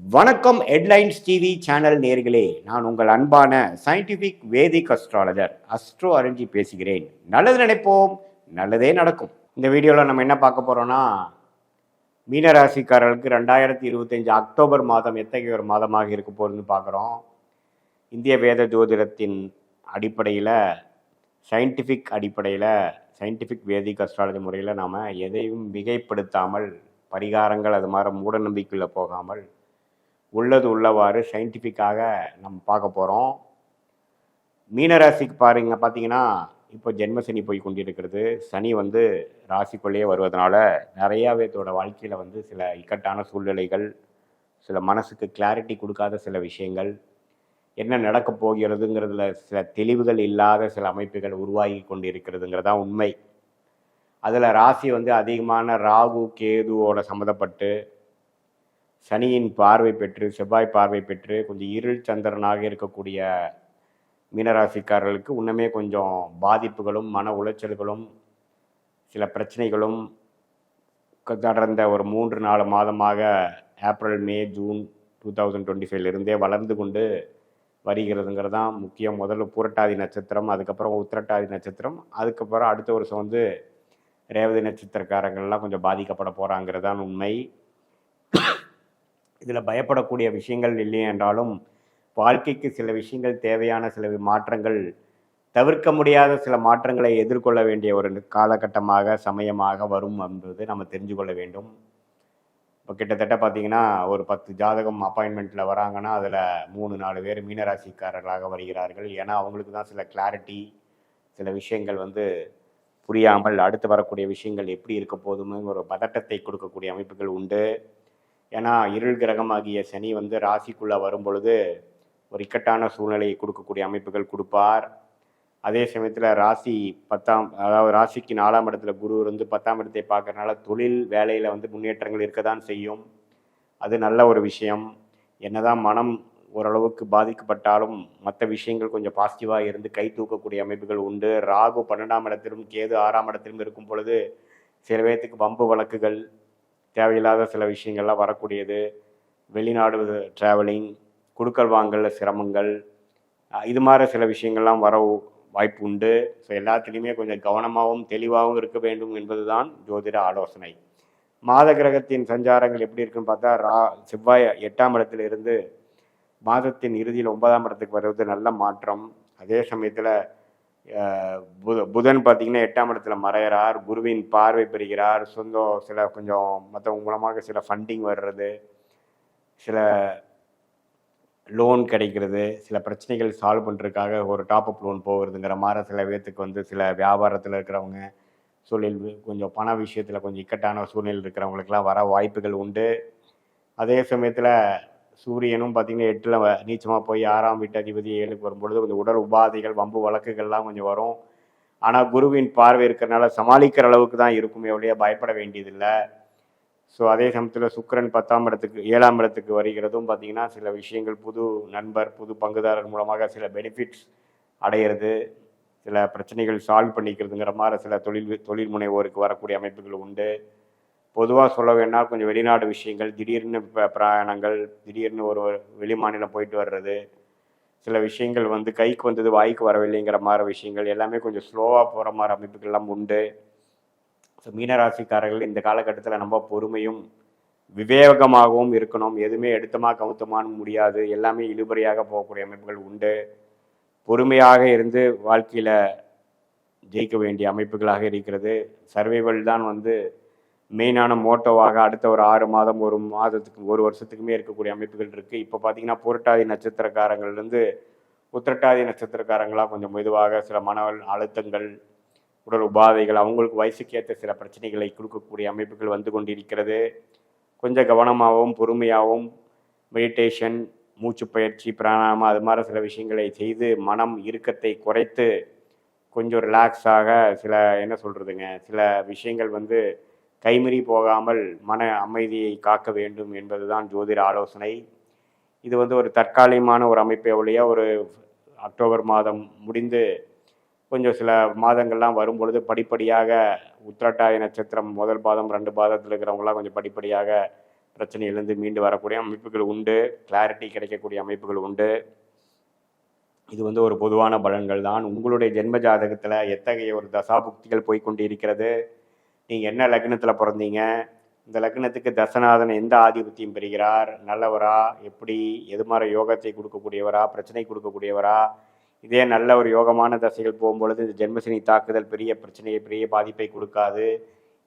வணக்கம் headlines TV channel நேர்களே. நான் உங்கள் அன்பான சயின்டிஃபிக் வேதிக் அஸ்ட்ராலஜர் அஸ்ட்ரோ அரஞ்சி பேசுகிறேன். நல்லது நினைப்போம் நல்லதே நடக்கும். இந்த வீடியோவில் நம்ம என்ன பார்க்க போகிறோம்னா மீனராசிக்காரர்களுக்கு ரெண்டாயிரத்தி இருபத்தஞ்சு அக்டோபர் மாதம் எத்தகைய ஒரு மாதமாக இருக்க போகுதுன்னு பார்க்குறோம். இந்திய வேத ஜோதிடத்தின் அடிப்படையில் சயின்டிஃபிக் அடிப்படையில் சயின்டிஃபிக் வேதிக் அஸ்ட்ராலஜி முறையில் நாம் எதையும் மிகைப்படுத்தாமல் பரிகாரங்கள் அது மாதிரி மூட நம்பிக்கையில் போகாமல் உள்ளது உள்ளவாறு சயின்டிஃபிக்காக நம்ம பார்க்க போகிறோம் மீனராசிக்கு பாருங்க பார்த்தீங்கன்னா இப்போ ஜென்மசனி போய் கொண்டிருக்கிறது. சனி வந்து ராசிக்குள்ளேயே வருவதனால நிறையா பேர்த்தோட வாழ்க்கையில் வந்து சில இக்கட்டான சூழ்நிலைகள் சில மனசுக்கு கிளாரிட்டி கொடுக்காத சில விஷயங்கள் என்ன நடக்கப் போகிறதுங்கிறதுல சில தெளிவுகள் இல்லாத சில அமைப்புகள் உருவாகி கொண்டிருக்கிறதுங்கிறதான் உண்மை. அதில் ராசி வந்து அதிகமான ராகு கேதுவோட சம்மந்தப்பட்டு சனியின் பார்வை பெற்று செவ்வாய் பார்வை பெற்று கொஞ்சம் இருள் சந்திரனாக இருக்கக்கூடிய மீனராசிக்காரர்களுக்கு இன்னுமே கொஞ்சம் பாதிப்புகளும் மன உளைச்சல்களும் சில பிரச்சனைகளும் தொடர்ந்த ஒரு மூன்று நாலு மாதமாக April May June two thousand twenty ஃபைவ்லேருந்தே வளர்ந்து கொண்டு வருகிறதுங்கிறது தான் முக்கியம். முதல்ல பூரட்டாதி நட்சத்திரம் அதுக்கப்புறம் உத்திரட்டாதி நட்சத்திரம் அதுக்கப்புறம் அடுத்த வருஷம் வந்து ரேவதி நட்சத்திரக்காரங்கள்லாம் கொஞ்சம் பாதிக்கப்பட போகிறாங்கிறது தான் உண்மை. இதில் பயப்படக்கூடிய விஷயங்கள் இல்லை என்றாலும் வாழ்க்கைக்கு சில விஷயங்கள் தேவையான சில மாற்றங்கள் தவிர்க்க முடியாத சில மாற்றங்களை எதிர்கொள்ள வேண்டிய ஒரு காலகட்டமாக சமயமாக வரும் என்பது நம்ம தெரிஞ்சு கொள்ள வேண்டும். இப்போ கிட்டத்தட்ட பார்த்தீங்கன்னா ஒரு பத்து ஜாதகம் அப்பாயின்மெண்ட்டில் வராங்கன்னா அதில் மூணு நாலு பேர் மீனராசிக்காரர்களாக வருகிறார்கள். ஏன்னா அவங்களுக்கு தான் சில கிளாரிட்டி சில விஷயங்கள் வந்து புரியாமல் அடுத்து வரக்கூடிய விஷயங்கள் எப்படி இருக்க போதுங்கிற ஒரு பதட்டத்தை கொடுக்கக்கூடிய அமைப்புகள் உண்டு. ஏன்னா இருள் கிரகமாகிய சனி வந்து ராசிக்குள்ளே வரும் பொழுது ஒரு இக்கட்டான சூழ்நிலையை கொடுக்கக்கூடிய அமைப்புகள் கொடுப்பார். அதே சமயத்தில் ராசி பத்தாம் அதாவது ராசிக்கு நாலாம் இடத்துல குரு இருந்து பத்தாம் இடத்தை பார்க்குறனால தொழில் வேலையில் வந்து முன்னேற்றங்கள் இருக்க தான் செய்யும். அது நல்ல ஒரு விஷயம். என்னதான் மனம் ஓரளவுக்கு பாதிக்கப்பட்டாலும் மற்ற விஷயங்கள் கொஞ்சம் பாசிட்டிவாக இருந்து கை தூக்கக்கூடிய அமைப்புகள் உண்டு. ராகு பன்னெண்டாம் இடத்திலும் கேது ஆறாம் இடத்திலும் இருக்கும் பொழுது சில பேர்த்துக்கு வம்பு வழக்குகள் தேவையில்லாத சில விஷயங்கள்லாம் வரக்கூடியது. வெளிநாடு ட்ராவலிங் குடுக்கல் வாங்கல சிரமங்கள் இது மாதிரி சில விஷயங்கள்லாம் வர வாய்ப்பு உண்டு. ஸோ எல்லாத்துலேயுமே கொஞ்சம் கவனமாகவும் தெளிவாகவும் இருக்க வேண்டும் என்பதுதான் ஜோதிட ஆலோசனை. மாத கிரகத்தின் சஞ்சாரங்கள் எப்படி இருக்குன்னு பார்த்தா ரா செவ்வாய் எட்டாம் இடத்துல இருந்து மாதத்தின் இறுதியில் ஒன்பதாம் இடத்துக்கு வருவது நல்ல மாற்றம். அதே சமயத்தில் புத புதன் பார்த்தீங்கன்னா எட்டாம் இடத்துல மறையிறார் குருவின் பார்வை பெறுகிறார் சொந்தம் சில கொஞ்சம் மற்றவங்க மூலமாக சில ஃபண்டிங் வர்றது சில லோன் கிடைக்கிறது சில பிரச்சனைகள் சால்வ் பண்ணுறதுக்காக ஒரு டாப்அப் லோன் போகிறதுங்கிற மாதிரி சில பேர்த்துக்கு வந்து சில வியாபாரத்தில் இருக்கிறவங்க தொழில் கொஞ்சம் பண விஷயத்தில் கொஞ்சம் இக்கட்டான சூழ்நிலை இருக்கிறவங்களுக்கெல்லாம் வர வாய்ப்புகள் உண்டு. அதே சமயத்தில் சூரியனும் பார்த்திங்கன்னா எட்டில் நீச்சமாக போய் ஆறாம் வீட்டு அதிபதி ஏழுக்கு வரும்பொழுது கொஞ்சம் உடல் உபாதைகள் வம்பு வழக்குகள்லாம் கொஞ்சம் வரும். ஆனால் குருவின் பார்வை இருக்கிறனால சமாளிக்கிற அளவுக்கு தான் இருக்குமே ஒழிய பயப்பட வேண்டியதில்லை. ஸோ அதே சமயத்தில் சுக்கிரன் பத்தாம் இடத்துக்கு ஏழாம் இடத்துக்கு வருகிறதும் பார்த்தீங்கன்னா சில விஷயங்கள் புது நண்பர் புது பங்குதாரர் மூலமாக சில பெனிஃபிட்ஸ் அடையிறது சில பிரச்சனைகள் சால்வ் பண்ணிக்கிறதுங்கிற மாதிரி சில தொழில் தொழில் முனைவோருக்கு வரக்கூடிய அமைப்புகள் உண்டு. பொதுவாக சொல்ல வேணால் கொஞ்சம் வெளிநாடு விஷயங்கள் திடீர்னு ப- பிரயாணங்கள் திடீர்னு ஒரு வெளி மாநிலம் போயிட்டு வர்றது சில விஷயங்கள் வந்து கைக்கு வந்தது வாய்க்கு வரவில்லைங்கிற மாதிரி விஷயங்கள் எல்லாமே கொஞ்சம் ஸ்லோவாக போகிற மாதிரி அமைப்புகள்லாம் உண்டு. ஸோ மீனராசிக்காரர்கள் இந்த காலகட்டத்தில் ரொம்ப பொறுமையும் விவேகமாகவும் இருக்கணும். எதுவுமே எடுத்தமாக கவுத்தமான்னு முடியாது. எல்லாமே இழுபறியாக போகக்கூடிய அமைப்புகள் உண்டு. பொறுமையாக இருந்து வாழ்க்கையில் ஜெயிக்க வேண்டிய அமைப்புகளாக இருக்கிறது. சர்வைவல் தான் வந்து மெயினான மோட்டோவாக அடுத்த ஒரு ஆறு மாதம் ஒரு மாதத்துக்கு ஒரு வருஷத்துக்குமே இருக்கக்கூடிய அமைப்புகள் இருக்குது இப்போ பார்த்தீங்கன்னா புரட்டாதி நட்சத்திரக்காரங்கள்லேருந்து உத்திரட்டாதி நட்சத்திரக்காரங்களாக கொஞ்சம் மெதுவாக சில மன அழுத்தங்கள் உடல் உபாதைகள் அவங்களுக்கு வயசுக்கு ஏற்ற சில பிரச்சனைகளை கொடுக்கக்கூடிய அமைப்புகள் வந்து கொண்டிருக்கிறது. கொஞ்சம் கவனமாகவும் பொறுமையாகவும் மெடிடேஷன் மூச்சு பயிற்சி பிராணாயாமம் அது மாதிரி சில விஷயங்களை செய்து மனம் இறுக்கத்தை குறைத்து கொஞ்சம் ரிலாக்ஸாக சில என்ன சொல்கிறதுங்க சில விஷயங்கள் வந்து கைமறி போகாமல் மன அமைதியை காக்க வேண்டும் என்பதுதான் ஜோதிட ஆலோசனை. இது வந்து ஒரு தற்காலிகமான ஒரு அமைப்பை ஒழிய ஒரு அக்டோபர் மாதம் முடிந்து கொஞ்சம் சில மாதங்கள்லாம் வரும் பொழுது படிப்படியாக உத்திரட்டாய நட்சத்திரம் முதல் பாதம் ரெண்டு பாதத்தில் இருக்கிறவங்களாம் கொஞ்சம் படிப்படியாக பிரச்சனையிலேருந்து மீண்டு வரக்கூடிய அமைப்புகள் உண்டு. கிளாரிட்டி கிடைக்கக்கூடிய அமைப்புகள் உண்டு. இது வந்து ஒரு பொதுவான பலன்கள் தான் உங்களுடைய ஜென்ம ஜாதகத்தில் எத்தகைய ஒரு தசாபுக்திகள் போய்கொண்டு இருக்கிறது நீங்கள் என்ன லக்னத்தில் பிறந்தீங்க? இந்த லக்னத்துக்கு தசநாதன் எந்த ஆதிபத்தியம் பெறுகிறார்? நல்லவரா? எப்படி? எது மாதிரி யோகத்தை கொடுக்கக்கூடியவரா? பிரச்சனை கொடுக்கக்கூடியவரா? இதே நல்ல ஒரு யோகமான தசைகள் போகும்பொழுது இந்த ஜென்மசனி தாக்குதல் பெரிய பிரச்சனையை பெரிய பாதிப்பை கொடுக்காது.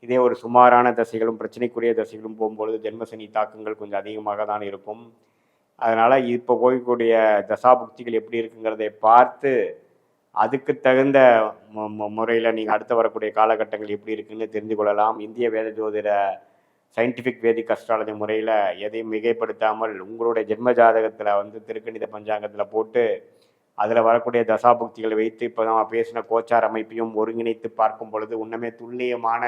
இதே ஒரு சுமாரான தசைகளும் பிரச்சனைக்குரிய தசைகளும் போகும்பொழுது ஜென்மசனி தாக்கங்கள் கொஞ்சம் அதிகமாக தான் இருக்கும். அதனால் இப்போ போகக்கூடிய தசாபுக்திகள் எப்படி இருக்குங்கிறதை பார்த்து அதுக்கு தகுந்த முறையில் நீங்கள் அடுத்து வரக்கூடிய காலகட்டங்கள் எப்படி இருக்குன்னு தெரிந்து கொள்ளலாம். இந்திய வேத ஜோதிட சயின்டிஃபிக் வேதிக் அஸ்ட்ராலஜி முறையில் எதையும் மிகைப்படுத்தாமல் உங்களுடைய ஜென்ம ஜாதகத்தில் வந்து திருக்கணித பஞ்சாங்கத்தில் போட்டு அதில் வரக்கூடிய தசாபுக்திகளை வைத்து இப்போ நம்ம பேசின கோச்சார் அமைப்பையும் ஒருங்கிணைத்து பார்க்கும் பொழுது உன்னமே துல்லியமான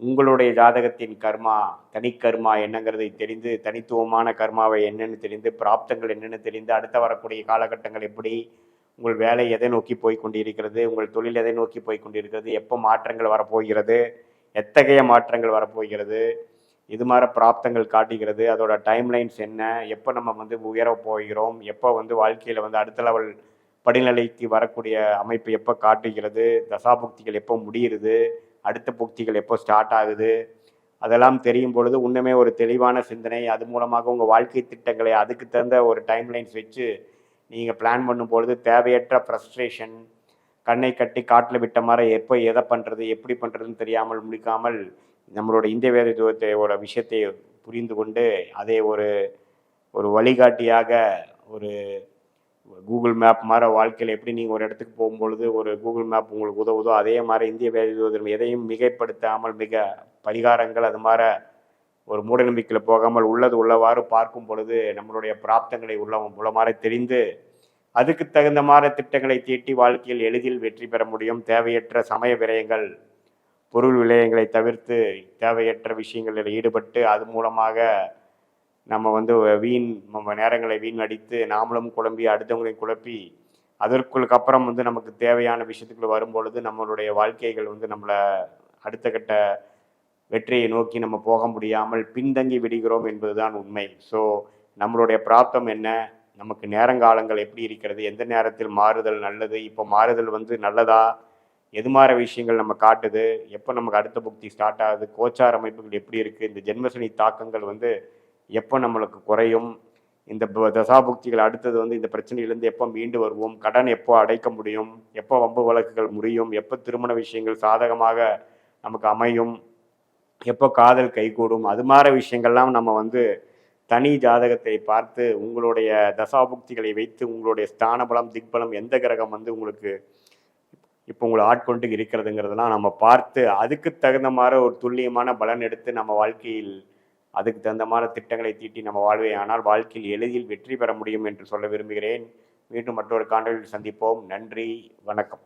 உங்களுடைய ஜாதகத்தின் கர்மா தனிக்கர்மா என்னங்கிறதை தெரிந்து தனித்துவமான கர்மாவை என்னென்னு தெரிந்து பிராப்தங்கள் என்னென்னு தெரிந்து அடுத்த வரக்கூடிய காலகட்டங்கள் எப்படி உங்கள் வேலை எதை நோக்கி போய் கொண்டிருக்கிறது உங்கள் தொழில் எதை நோக்கி போய் கொண்டிருக்கிறது எப்போ மாற்றங்கள் வரப்போகிறது எத்தகைய மாற்றங்கள் வரப்போகிறது இது மாதிரி பிராப்தங்கள் காட்டுகிறது அதோட டைம்லைன்ஸ் என்ன எப்போ நம்ம வந்து உயர போகிறோம் எப்போ வந்து வாழ்க்கையில் வந்து அடுத்த லெவல் படிநிலைக்கு வரக்கூடிய அமைப்பு எப்போ காட்டுகிறது தசாபுக்திகள் எப்போ முடிகிறது அடுத்த புக்திகள் எப்போ ஸ்டார்ட் ஆகுது அதெல்லாம் தெரியும் பொழுது இன்னுமே ஒரு தெளிவான சிந்தனை அது மூலமாக உங்கள் வாழ்க்கை திட்டங்களை அதுக்கு தகுந்த ஒரு டைம்லைன்ஸ் வச்சு நீங்கள் பிளான் பண்ணும் பொழுது தேவையற்ற ஃப்ரஸ்ட்ரேஷன் கண்ணை கட்டி காட்டில் விட்ட மாதிரி எப்போ எதை பண்ணுறது எப்படி பண்ணுறதுன்னு தெரியாமல் முடிக்காமல் நம்மளோட இந்திய வேத ஜோதியோட விஷயத்தை புரிந்து கொண்டு அதை ஒரு ஒரு வழிகாட்டியாக ஒரு கூகுள் மேப் மாதிரி வாழ்க்கையில் எப்படி நீங்கள் ஒரு இடத்துக்கு போகும்பொழுது ஒரு கூகுள் மேப் உங்களுக்கு உதவுதோ அதே மாதிரி இந்திய வேத எதையும் மிகைப்படுத்தாமல் மிக பரிகாரங்கள் அது மாதிரி ஒரு மூடநம்பிக்கையில் போகாமல் உள்ளது உள்ளவாறு பார்க்கும் பொழுது நம்மளுடைய பிராப்தங்களை உள்ள புலமாற தெரிந்து அதுக்கு தகுந்த மாதிரி திட்டங்களை தீட்டி வாழ்க்கையில் எளிதில் வெற்றி பெற முடியும். தேவையற்ற சமய விரயங்கள் பொருள் விலையங்களை தவிர்த்து தேவையற்ற விஷயங்களில் ஈடுபட்டு அது மூலமாக நம்ம வந்து வீண் நம்ம நேரங்களை வீண் அடித்து நாமளும் குழம்பி அடுத்தவங்களையும் குழப்பி அதற்குள்ளுக்கு அப்புறம் வந்து நமக்கு தேவையான விஷயத்துக்குள்ள வரும்பொழுது நம்மளுடைய வாழ்க்கைகள் வந்து நம்மளை அடுத்த கட்ட வெற்றியை நோக்கி நம்ம போக முடியாமல் பின்தங்கி விடுகிறோம் என்பதுதான் உண்மை. ஸோ நம்மளுடைய பிராப்தம் என்ன? நமக்கு நேரங்காலங்கள் எப்படி இருக்கிறது? எந்த நேரத்தில் மாறுதல் நல்லது? இப்போ மாறுதல் வந்து நல்லதா? எது மாற விஷயங்கள் நம்ம காட்டுது? எப்போ நமக்கு அடுத்த புக்தி ஸ்டார்ட் ஆகுது? கோச்சார் அமைப்புகள் எப்படி இருக்குது இந்த ஜென்மசனி தாக்கங்கள் வந்து எப்போ நம்மளுக்கு குறையும்? இந்த தசாபுக்திகள் அடுத்தது வந்து இந்த பிரச்சனையிலேருந்து எப்போ மீண்டு வருவோம்? கடன் எப்போ அடைக்க முடியும்? எப்போ வம்பு வழக்குகள் முடியும் எப்போ திருமண விஷயங்கள் சாதகமாக நமக்கு அமையும்? எப்போ காதல் கைகூடும்? அது மாதிரி விஷயங்கள்லாம் நம்ம வந்து தனி ஜாதகத்தை பார்த்து உங்களுடைய தசாபுக்திகளை வைத்து உங்களுடைய ஸ்தான பலம் திக்பலம் எந்த கிரகம் வந்து உங்களுக்கு இப்போ உங்களை ஆட்கொண்டு இருக்கிறதுங்கிறதெல்லாம் நம்ம பார்த்து அதுக்கு தகுந்த மாதிரி ஒரு துல்லியமான பலன் எடுத்து நம்ம வாழ்க்கையில் அதுக்கு தகுந்த மாதிரி திட்டங்களை தீட்டி நம்ம வாழ்வே. ஆனால் வாழ்க்கையில் எளிதில் வெற்றி பெற முடியும் என்று சொல்ல விரும்புகிறேன். மீண்டும் மற்றொரு காணொலியில் சந்திப்போம். நன்றி. வணக்கம்.